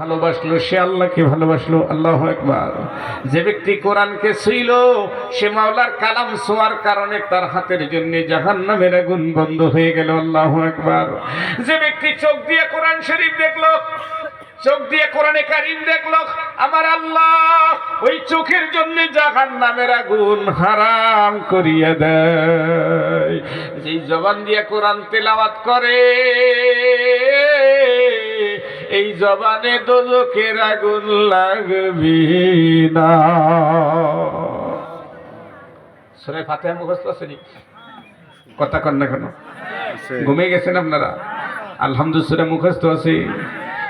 ভালোবাসলো, সে আল্লাহকে ভালোবাসলো, আল্লাহ একবার যে ব্যক্তি কোরআনকে ছুইল, সে মাওলার কালাম ছোঁয়ার কারণে তার হাতের জন্য জাহান নামের আগুন বন্ধ হয়ে গেল, আল্লাহ একবার যে ব্যক্তি চোখ দিয়ে কোরআন শরীফ দেখল, চোখ দিয়ে কোরআনে কারিম দেখল, আমার আল্লাহ ওই চোখের জন্য জাহান নামের আগুন হারাম করিয়া দেয়। যেই জবান দিয়ে কোরআন তেলাওয়াত করে এই জবানে দোজকের আগুন লাগবি না। সুরে ফাতে মুখস্থ আছে নি? কথা কন না কেন? ঘুমিয়ে গেছেন আপনারা? আলহামদুসুরে মুখস্থ আছে।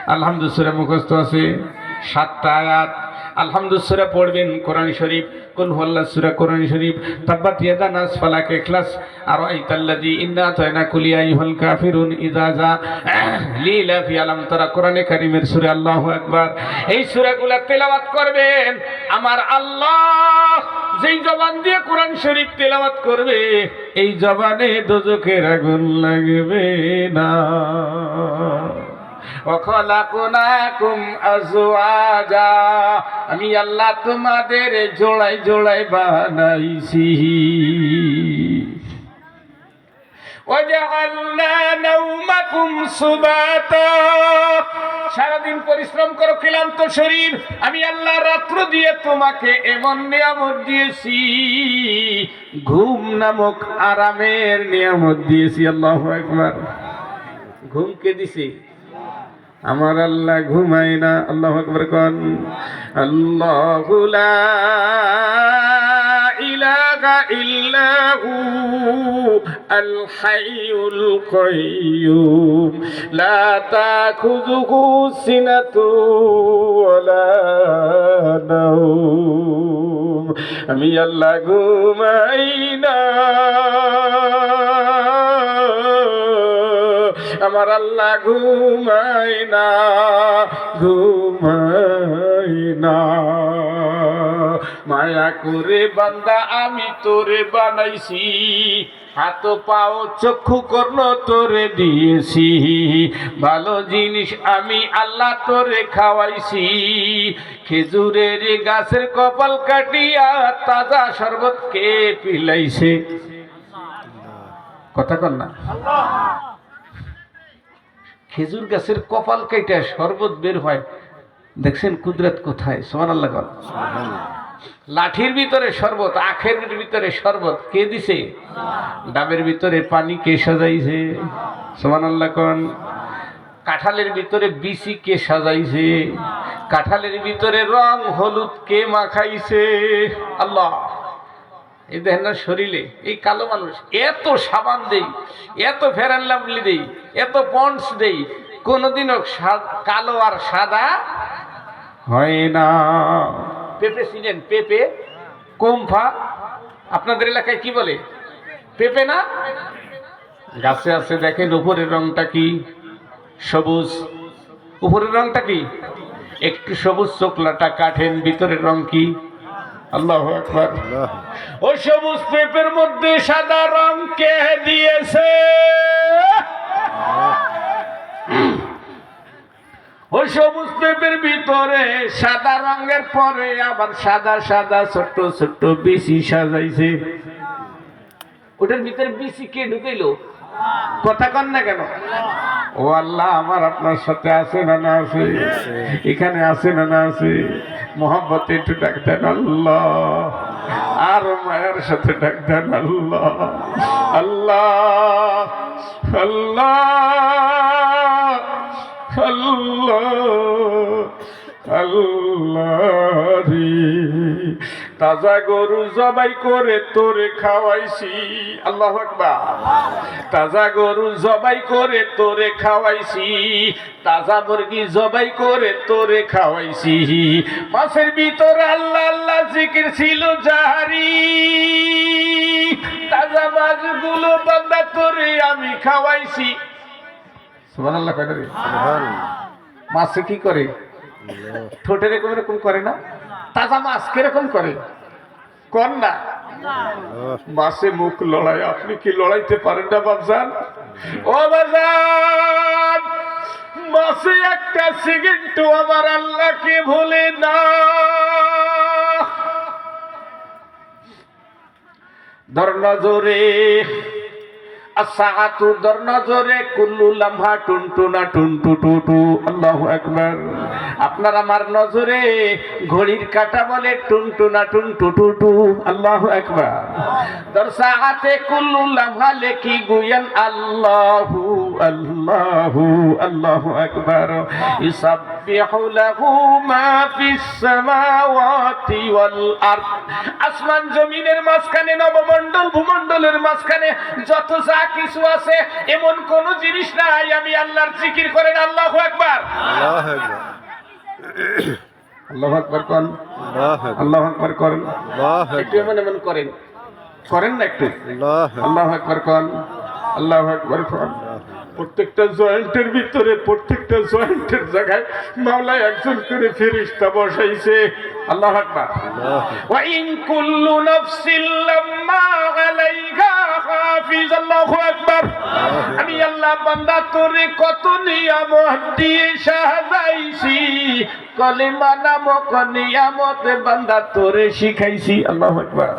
আলহামদুসুরে মুখস্থ আছে। সাতটা আয়াত আলহামদুসুরে পড়বেন, কোরআন শরীফ। কুল হল্লা সুরা কোরআন শরীফ। তাব্বাত ইয়াদা নাস ফালাক ইখলাস আর আইতাল্লাযী ইন্না তায়না কুলিয়া আইয়ুহাল কাফিরুন যা। লীলা ফি আলাম তারা কোরআনে কারীমের সূরা, আল্লাহু আকবার। এই সূরাগুলো তেলাওয়াত করবেন। আমার আল্লাহ যেই জবান দিয়ে কোরআন শরীফ তেলাওয়াত করবে, এই জবানে দোজখের আগুন লাগবে না। আমি আল্লাহ তোমাদের জোড়াই জোড়াই বানাইছি। সারাদিন পরিশ্রম করো ক্লান্ত শরীর। আমি আল্লাহ রাত্র দিয়ে তোমাকে এমন নিয়ামত দিয়েছি। ঘুম নামক আরামের নিয়ামত দিয়েছি, আল্লাহ একবার ঘুমকে দিছি। আমার আল্লাহ ঘুমায় না, আল্লাহ আকবর কন। আল্লাহ ইলাহা ইল্লাহু আল হাইয়ুল কাইয়্যুম লা তাখুযুহু সিনাতু ওয়ালা আমি আল্লাহ ঘুমাই না। আমার আল্লাহ ঘুমাই না ঘুমাই না। মায়া করে বান্দা, আমি তোরে বানাইছি, হাত পাও চক্ষু কর্ণ তোরে দিয়েছি। ভালো জিনিস আমি আল্লাহ তোরে খাওয়াইছি। খেজুরের গাছের কপাল কাটিয়া তাজা শরবত কে পিলাইছে? কথা কর না। খেজুর গাছের কপাল কেটে শরবত বের হয়। দেখছেন কুদরত কোথায়? সোমান আল্লাহ লাঠির ভিতরে শরবত আখের ভিতরে শরবত কে দিছে? ডাবের ভিতরে পানি কে সাজাইছে? সোমান আল্লাহ কন। কাঁঠালের ভিতরে বিসি কে সাজাইছে? কাঁঠালের ভিতরে রং হলুদ কে মাখাইছে? আল্লাহ। এই দেখেন না শরীরে, এই কালো মানুষ, এত সাবান দেই, এত ফেরান লাভলি দেই, এত পন্ডস দেই, কোনোদিনও কালো আর সাদা হয় না। পেঁপে চিনেন, পেঁপে, কোমফা, আপনাদের এলাকায় কি বলে? পেঁপে না? গাছে আছে দেখেন, উপরের রংটা কি? সবুজ। উপরের রংটা কি? একটু সবুজ চোকলাটা কাঠেন ভিতরের রং কি? আল্লাহ আকবার। ওই সবুজ পেপের মধ্যে সাদা রং কে দিয়েছে? ওই সবুজ পেপের ভিতরে সাদা রঙের পরে আবার সাদা সাদা ছোট্ট ছোট্ট বেশি সাজাইছে। ওটার ভিতরে বেশি কে ঢুকাইলো? কথা কন না কেন? ও আল্লাহ, আমার আপনার সাথে আছে না না আছে? এখানে আছে না না আছে? মোহাম্মত একটু ডাক দেন আল্লাহ। আর মায়ের সাথে ডাক দেন আল্লাহ। আল্লাহ আল্লাহ আল্লাহ আল্লাহ। তাজা গরু জবাই করে তোরে খাওয়াইছি। আল্লাহ আকবার। তাজা গরু জবাই করে তোরে খাওয়াইছি। তাজা মুরগি জবাই করে তোরে খাওয়াইছি। মাছের ভিতরে আল্লাহ আল্লাহ জিকির ছিল জাহারি। তাজা মাছগুলো বান্দা তোরে আমি খাওয়াইছি। সুবহানাল্লাহ কয়টা রে? মাছে কি করে? ঠোঁটে এরকম এরকম করে না? তাজা মাছ কীরকম করে? কর না। মাসে মুখ লড়াই আপনি কি লড়াইতে পারেন না বাবজান ও বাবজান মাসে একটা সেকেন্ডও আমার আল্লাহকে ভুলে না। ধর নজরে আসাহাতু ধর নজরে কুল্লু লামহা টুনটুনা টুনটু টুটু আল্লাহু আকবার। আপনার আমার নজরে ঘড়ির কাটা বলে টুনটুনা টুনটু টুটু আল্লাহু আকবার। ধর সাহাতে কুল্লু লামহা লেখি গুয়ান? আল্লাহু আল্লাহু আল্লাহু আকবার। ইসাব্বিহু আসমান জমিনের মাঝখানে নবমণ্ডল, ভূমণ্ডলের মাঝখানে যত যা কিছু আছে, এমন কোন জিনিস নাই, আমি আল্লাহর জিকির করেন, আল্লাহু আকবার। আল্লাহ আকবার। আল্লাহ আকবর করেন আল্লাহ আকবর। করেন। একটু এমন এমন করেন। করেন না একটু? আল্লাহ আকবর। করেন আল্লাহ আকবর করেন প্রত্যেকটা জয়েন্টের ভিতরে প্রত্যেকটা জয়েন্টের জায়গায় মাওলায় একজন করে ফেরিস্তা বসাইছে। আল্লাহ আকবার। ওয়াইন কুল্লু নাফসিল লাম্মা আলাইহা হাফিজ, আল্লাহু আকবার। আমি আল্লাহ বান্দা, তোরে কত নিয়ামত দিয়ে সাজাইছি। কলিমা নামক নিয়ামত বান্দা তোরে শিখাইছি। আল্লাহ আকবার।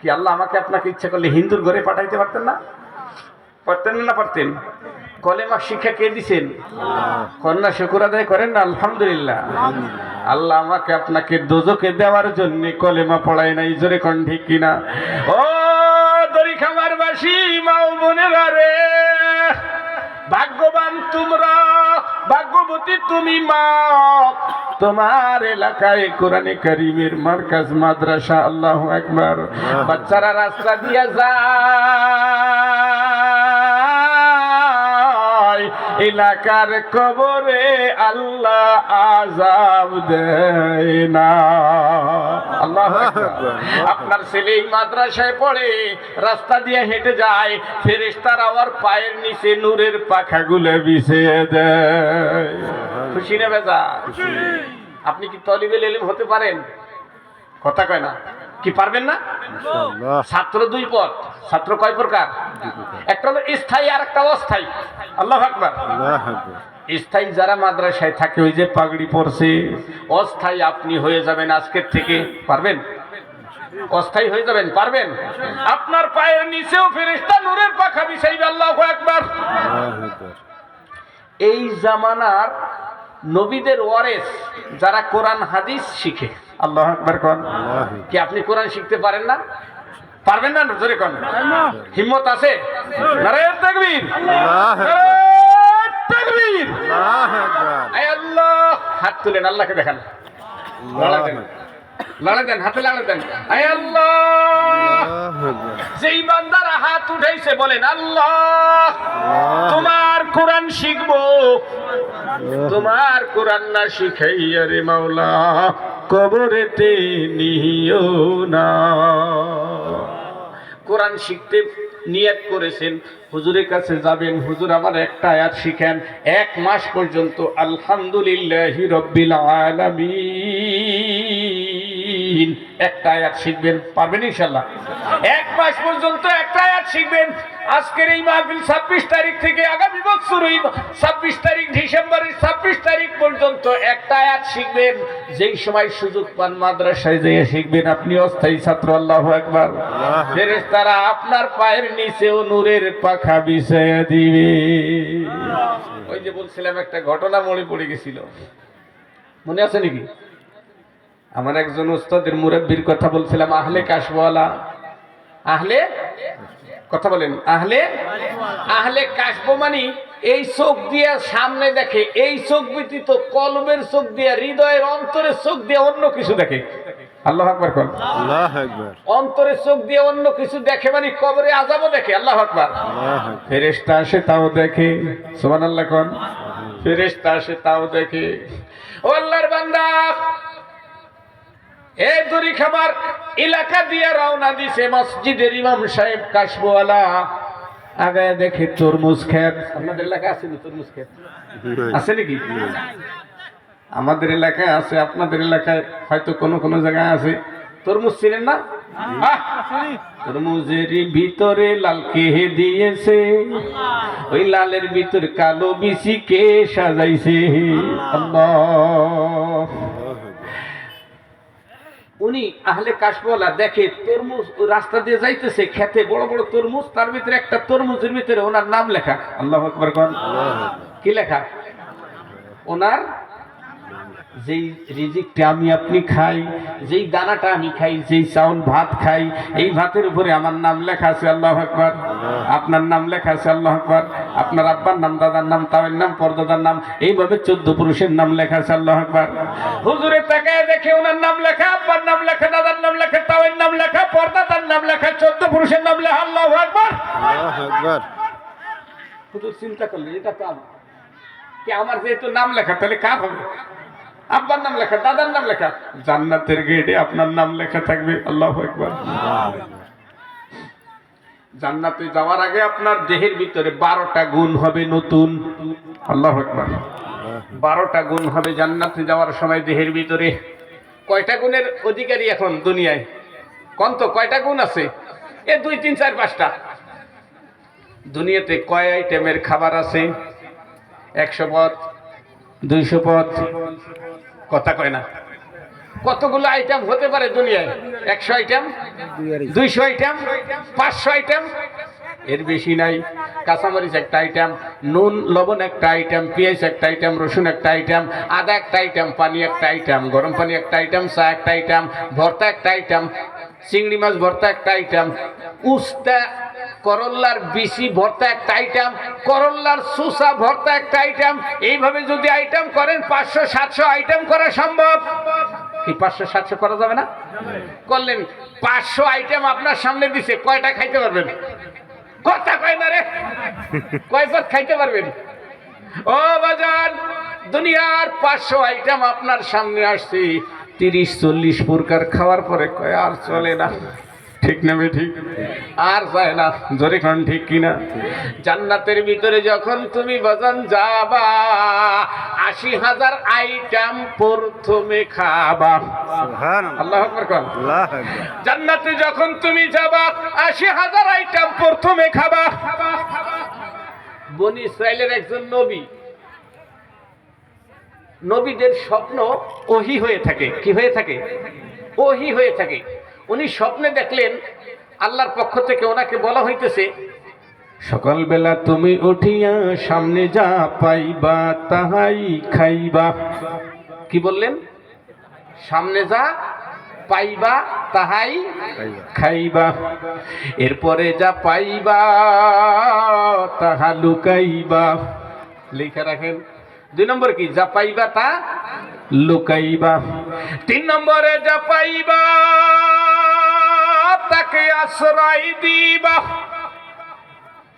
কি আল্লাহ আমাকে আপনাকে ইচ্ছা করলে হিন্দুর ঘরে পাঠাইতে পারতেন না? পারতেন না পারতেন? কলেমা শিক্ষা কে দিছেন? কন্যা শুকুর আদায় করেন না? আলহামদুলিল্লাহ। আল্লাহ আমাকে আপনাকে দোজোকে দেওয়ার জন্য কলেমা পড়ায় নাই, জোরে কন ঠিক কিনা। ও দড়ি খামার বাসি মাও বোনেরা রে। ভাগ্যবান তোমরা ভাগ্যবতী তুমি মা। তোমার এলাকায় কোরআনে করিমের মার্কাজ মাদ্রাসা আল্লাহ একবার বাচ্চারা রাস্তা দিয়ে যায়। এলাকার কবরে আল্লাহ আজাব দেয় না। আল্লাহ আপনার ছেলে মাদ্রাসায় পড়ে রাস্তা দিয়ে হেঁটে যায় ফেরেস্তার আবার পায়ের নিচে নূরের পাখাগুলো বিছিয়ে দেয়। খুশি না বেজা আপনি কি তলিবেল এলিম হতে পারেন? কথা কয় না। কি পারবেন না? ছাত্র দুই পথ ছাত্র কয় প্রকার? একটা হলো স্থায়ী আর একটা অস্থায়ী। আল্লাহ আকবার। স্থায়ী যারা মাদ্রাসায় থাকে ওই যে পাগড়ি পরছে অস্থায়ী আপনি হয়ে যাবেন আজকের থেকে। পারবেন? অস্থায়ী হয়ে যাবেন? পারবেন? আপনার পায়ের নিচেও ফেরেস্তা নূরের পাখা বিছাইবে আল্লাহ একবার এই জামানার নবীদের ওয়ারেস যারা কোরআন হাদিস শিখে। আল্লাহ একবার কন? কি আপনি কোরআন শিখতে পারেন না? পারবেন না? জোরে কন? হিম্মত আছে? নারায়ণ তাকবীর। তাকবীর। আল্লাহ আকবার। হাত তুলেন আল্লাহকে দেখান। লাড়া দেন। দেন হাতে লাড়া দেন। আয় আল্লাহ। আকবার। হাত উঠাইছে বলেন আল্লাহ আল্লাহ তোমার কোরআন শিখব। তোমার কোরআন না শিখাইয়া রে মাওলা কবরেতে নিও না। কোরআন শিখতে নিয়াত করেছেন, হুজুরের কাছে যাবেন, হুজুর আমার একটা আয়াত শিখেন, এক মাস পর্যন্ত, আলহামদুলিল্লাহ রব্বিল আলামিন। একটা আয়াত শিখবেন পারবেন ইনশাল্লাহ? এক মাস পর্যন্ত একটা আয়াত শিখবেন। আজকের এই মাহফিল ছাব্বিশ তারিখ থেকে আগামী বছর ওই ছাব্বিশ তারিখ ডিসেম্বরের ছাব্বিশ তারিখ পর্যন্ত একটা আয়াত শিখবেন। যেই সময় সুযোগ পান মাদ্রাসায় যেয়ে শিখবেন। আপনি অস্থায়ী ছাত্র আল্লাহ একবার তারা আপনার পায়ের নিচেও নূরের পাখা বিছাইয়া দিবে। ওই যে বলছিলাম একটা ঘটনা মনে পড়ে গেছিল। মনে আছে নাকি? আমার একজন উস্তাদের মুরব্বীর কথা বলছিলাম আহলে কাশওয়ালা। আহলে? কথা বলেন আহলে? আহলে কাশবো মানে এই চোখ দিয়ে সামনে দেখে এই চোখ ব্যতীত কলবের চোখ দিয়ে হৃদয়ের অন্তরের চোখ দিয়ে অন্য কিছু দেখে। আল্লাহ আকবার কর অন্তরের চোখ দিয়ে অন্য কিছু দেখে মানে কবরে আজাবও দেখে আল্লাহ আকবার। আল্লাহ আকবার। ফেরেস্তা আসে তাও দেখে সোমান আল্লাহ কন। ফেরেস্তা আসে তাও দেখে। ও আল্লাহর বান্দা এ দড়ি খাবার এলাকা দিয়ে রওনা দিছে মসজিদের ইমাম সাহেব কাশবোয়ালা আগায় দেখে তরমুজ খেত আপনাদের এলাকায় আছে না তরমুজ খেত আছে নাকি? আমাদের এলাকায় আছে আপনাদের এলাকায় হয়তো কোনো কোনো জায়গায় আছে। তরমুজ চিনেন না? আহ! তরমুজের ভিতরে লাল কেহে দিয়েছে ওই লালের ভিতর কালো বিচি কে সাজাইছে। আল্লাহ। উনি আহলে কাশবালা দেখে তরমুজ রাস্তা দিয়ে যাইতেছে খেতে বড় বড় তরমুজ তার ভিতরে একটা তরমুজের ভিতরে ওনার নাম লেখা। আল্লাহ আকবর। কি লেখা? ওনার যেই রিজিকটা আমি আপনি খাই যেই দানাটা আমি খাই যেই চাউল ভাত খাই এই ভাতের উপরে আমার নাম লেখা আছে আল্লাহ আকবর। আপনার নাম লেখা আছে আল্লাহ আকবর। আপনার আব্বার নাম দাদার নাম তাওয়ের নাম পরদাদার নাম এইভাবে চোদ্দ পুরুষের নাম লেখা আছে আল্লাহ আকবর। হুজুরের তাকায় দেখে ওনার নাম লেখা আব্বার নাম লেখা দাদার নাম লেখা তাওয়ের নাম লেখা পরদাদার নাম লেখা চোদ্দ পুরুষের নাম লেখা আল্লাহ আকবর। হুজুর চিন্তা করলেন এটা তো আমার কি আমার যেহেতু নাম লেখা তাহলে কার হবে? আব্বার নাম লেখা, দাদার নাম লেখা। জান্নাতের গেটে আপনার নাম লেখা থাকবে, আল্লাহ একবার জান্নাতে যাওয়ার আগে আপনার দেহের ভিতরে বারোটা গুণ হবে নতুন, আল্লাহ একবার বারোটা গুণ হবে জান্নাতে যাওয়ার সময় দেহের ভিতরে। কয়টা গুণের অধিকারী এখন দুনিয়ায়? কোন তো কয়টা গুণ আছে? এ দুই, তিন, চার, পাঁচটা। দুনিয়াতে কয় আইটেমের খাবার আছে? একশো পথ দুইশো পথ কথা কয় না কতগুলো আইটেম হতে পারে দুনিয়ায় একশো আইটেম দুইশো আইটেম পাঁচশো আইটেম এর বেশি নাই কাঁচামরিচ একটা আইটেম নুন লবণ একটা আইটেম পেঁয়াজ একটা আইটেম রসুন একটা আইটেম আদা একটা আইটেম পানি একটা আইটেম গরম পানি একটা আইটেম চা একটা আইটেম ভর্তা একটা আইটেম চিংড়ি মাছ ভর্তা একটা আইটেম উস্তা করল্লার বিসি ভর্তা একটা আইটেম করল্লার সুসা ভর্তা একটা আইটেম এইভাবে যদি আইটেম করেন, পাঁচশো, সাতশো আইটেম করা সম্ভব। কি পাঁচশো, সাতশো করা যাবে না? করলেন, পাঁচশো আইটেম আপনার সামনে দিছে, কয়টা খাইতে পারবেন? কথা কয় না রে। কয় পথ খাইতে পারবেন? ও বাজান, দুনিয়ার পাঁচশো আইটেম আপনার সামনে আসছে। তিরিশ, চল্লিশ প্রকার খাওয়ার পরে কয় আর চলে না। ঠিক না ঠিক আর যায় না জোরে খান ঠিক কিনা? জান্নাতের ভিতরে যখন তুমি বাজান যাবা আশি হাজার আইটেম প্রথমে খাবা। আল্লাহ কন। জান্নাতে যখন তুমি যাবা আশি হাজার আইটেম প্রথমে খাবা। বনি ইসরায়েলের একজন নবী। নবীদের স্বপ্ন ওহি হয়ে থাকে। কি হয়ে থাকে? ওহি হয়ে থাকে। উনি স্বপ্নে দেখলেন আল্লাহর পক্ষ থেকে ওনাকে বলা হইতেছে সকালবেলা তুমি উঠিয়া সামনে যা পাইবা তাহাই খাইবা। কি বললেন? সামনে যা পাইবা তাহাই খাইবা। খাইবা এরপরে যা পাইবা তাহা লুকাইবা। লিখে রাখেন দুই নম্বর কি? যা পাইবা তা লুকাইবা। তিন নম্বরে যা পাইবা তাকে আশ্রয় দিবা।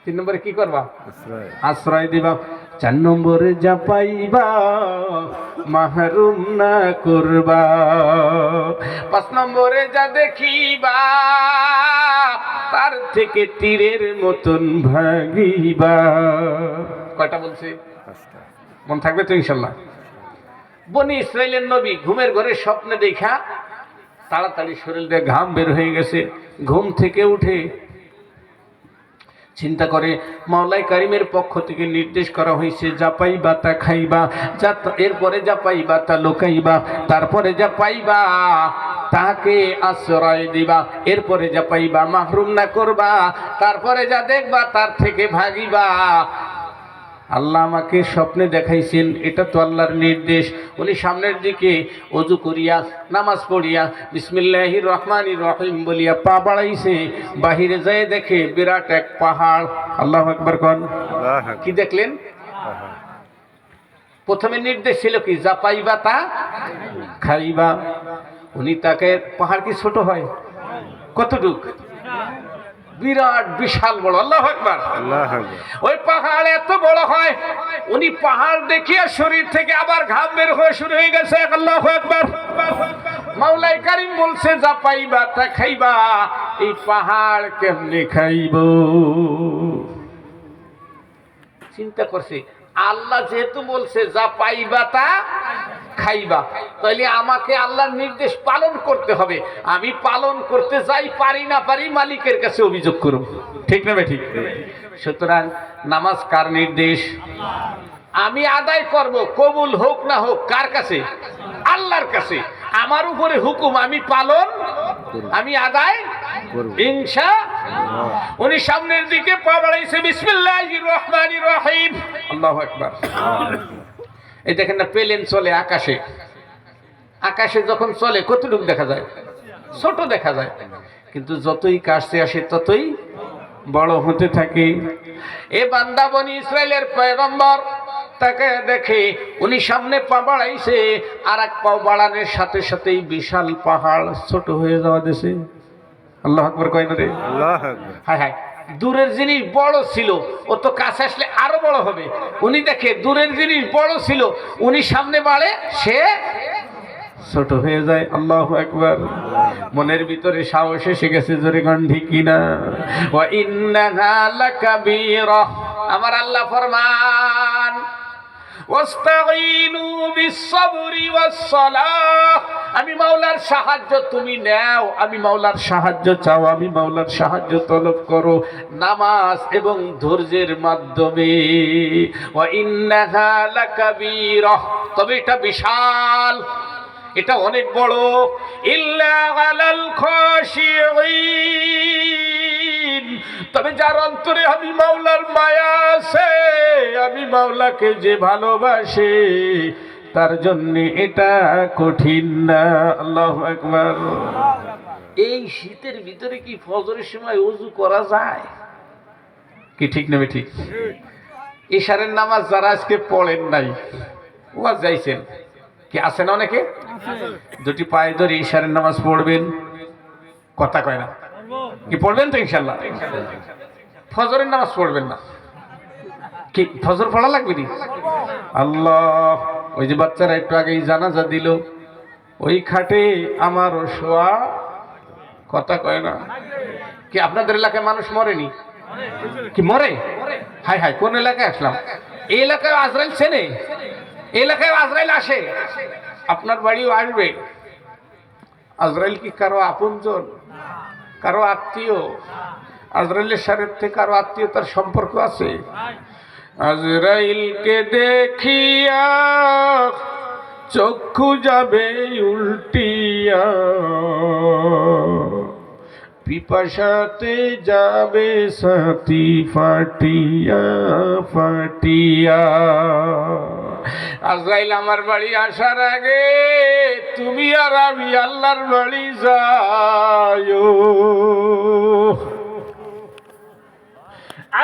তিন নম্বরে কি করবা? আশ্রয়। আশ্রয় দিবা। চার নম্বরে যা পাইবা মাহরুম না করবা। পাঁচ নম্বরে যা দেখিবা তার থেকে তীরের মতন ভাগিবা। কয়টা বলছে? মন থাকবে তো ইনশাল্লাহ। বনি ইসরায়েলের নবী ঘুমের ঘরে স্বপ্নে দেখা তাড়াতাড়ি শরীর দিয়ে ঘাম বের হয়ে গেছে। ঘুম থেকে উঠে চিন্তা করে মাওলাই কারিমের পক্ষ থেকে নির্দেশ করা হয়েছে, যা পাইবা তা খাইবা, যা এরপরে, যা পাইবা তা লোকাইবা, তারপরে, যা পাইবা তাকে আশ্রয় দিবা, এরপরে, যা পাইবা মাহরুম না করবা, তারপরে, যা দেখবা তার থেকে ভাগিবা আল্লাহ আমাকে স্বপ্নে দেখাইছেন এটা তো আল্লাহর নির্দেশ। উনি সামনের দিকে অজু করিয়া নামাজ পড়িয়া বিসমিল্লাহ রহমান রহিম বলিয়া পা বাড়াইছে বাহিরে যায় দেখে বিরাট এক পাহাড়। আল্লাহ একবার কন। কি দেখলেন? প্রথমে নির্দেশ ছিল কি যা পাইবা তা খাইবা। উনি তাকে পাহাড় কি ছোট হয়? কতটুক? বিরাট বিশাল বড় আল্লাহ একবার ওই পাহাড় এত বড় হয় উনি পাহাড় দেখিয়ে শরীর থেকে আবার ঘাম বের হয়ে শুরু হয়ে গেছে আল্লাহ একবার মাওলাই কারিম বলছে যা পাইবা তা খাইবা এই পাহাড় কেমনে খাইব? চিন্তা করছে আল্লাহ যেহেতু বলছে যা পাইবা তা খাইবা, তাইলে আমাকে আল্লাহর নির্দেশ পালন করতে হবে। আমি পালন করতে যাই, পারি না পারি মালিকের কাছে অভিযোগ করব ঠিক না ঠিক? সুতরাং নামাজ কার নির্দেশ? আমি আদায় করব, কবুল হোক না হোক, কার কাছে? আল্লাহর কাছে। আমার উপরে হুকুম, আমি পালন আমি আদায় ইনশা উনি সামনের দিকে পা বাড়াইছে, বিসমিল্লাহির রহমানির রহিম। আল্লাহু আকবার। এই দেখেন না প্লেন চলে আকাশে। আকাশে যখন চলে কতটুকু দেখা যায়? ছোট দেখা যায়। কিন্তু যতই কাছে আসে ততই বড় হতে থাকে। এ বান্দাবনি ইসরায়েলের পয়গম্বর তাকে দেখে উনি সামনে পা বাড়াইছে আর এক পা বাড়ানোর সাথে সাথেই বিশাল পাহাড় ছোট হয়ে যাওয়া দেশে আল্লাহ আকবর কয় না রে? আল্লাহ আকবার। হায় হায়। দূরের জিনিস বড় ছিল, ও তো কাছে আসলে আরও বড় হবে। উনি দেখে দূরের জিনিস বড় ছিল, উনি সামনে বাড়ে, সে ছোট হয়ে যায়, আল্লাহ একবার মনের ভিতরে সাহস এসে গেছে, জোরে গন্ধি কিনা? আমার আল্লাহ ফরমান ওয়াস্তাঈনু বিস-সাবরি ওয়াস-সালাহ। আমি মাওলার সাহায্য তুমি নাও, আমি মাওলার সাহায্য চাও, আমি মাওলার সাহায্য তলব করো। নামাজ এবং ধৈর্যের মাধ্যমে। তবে এটা বিশাল, এটা অনেক বড়। ইল্লা আলাল খাশিঈন। তবে যার অন্তরে আমি মাওলার মায়া আছে, আমি মাওলাকে যে ভালোবাসে তার জন্য এটা কঠিন না। আল্লাহ একবার এই শীতের ভিতরে কি ফজরের সময় উজু করা যায়? কি ঠিক নেবে ঠিক ইশারের নামাজ যারা আজকে পড়েন নাই ওয়াজ যাইছেন। কি আছে না অনেকে? দুটি পায়ে ধরে ইশারের নামাজ পড়বেন। কথা কয় না। কি পড়বেন তো ইনশাল্লাহ? ফজরের নামাজ পড়বেন না। কি ফজর পড়া লাগবে নি? আল্লাহ। ওই যে বাচ্চারা একটু আগেই জানাজা দিল, ওই খাটে আমারও শোয়া কথা কয় না। কি আপনাদের এলাকায় মানুষ মরেনি? কি মরে? হাই হাই, কোন এলাকায় আসলাম? এই এলাকায় আজরাইল চেনে? এলাকায় আজরাইল আসে? আপনার বাড়িও আসবে। আজরাইল কি কারও আপনজন? কারও আত্মীয়? আজরাইলের সারের থেকে কারও আত্মীয়তার সম্পর্ক আছে? আজরাইলকে দেখিয়া চক্ষু যাবে উল্টিয়া। পিপাসাতে যাবে সাথী ফাটিয়া ফাটিয়া। আজরাইল, আমার বাড়ি আসার আগে তুমি আর আমি আল্লাহর বাড়ি যাইও।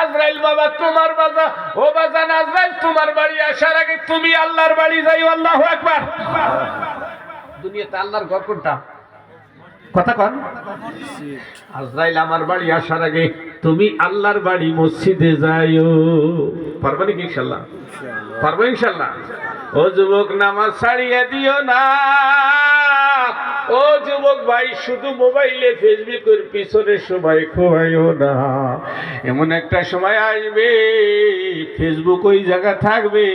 আজরাইল বাবা, তোমার বাজা ও বাজান আজরাইল তোমার বাড়ি আসার আগে তুমি আল্লাহর বাড়ি যাই, আল্লাহ একবার দুনিয়াতে আল্লাহর ঘর কোনটা? কথা কন। আজরাইল আমার বাড়ি আসার আগে তুমি আল্লাহর বাড়ি মসজিদে যাইও। পারবে নাকি ইনশাল্লাহ? পারব ইনশাল্লাহ। ও যুবক, নামাজ ছাড়িয়ে দিও না। ও যুবক ভাই, শুধু মোবাইলে ফেসবুকের পিছনে সময় খোয়াইও না। এমন একটা সময় আসবে, ফেসবুক ওই জায়গা থাকবে,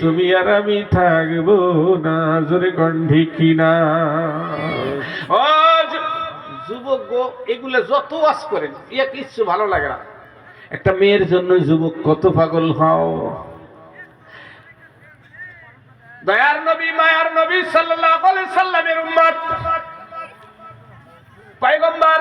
তুমি আর আমি থাকব না, জোরে কণ্ঠি কিনা। ও যুবক গো, এগুলো যত ওয়াজ করেন ইয়া কিচ্ছু ভালো লাগে না। একটা মেয়ের জন্য যুবক কত পাগল হও দয়ার নবী মায়ার নবী সাল্লাহ সাল্লামের উম্মত। পয়গম্বর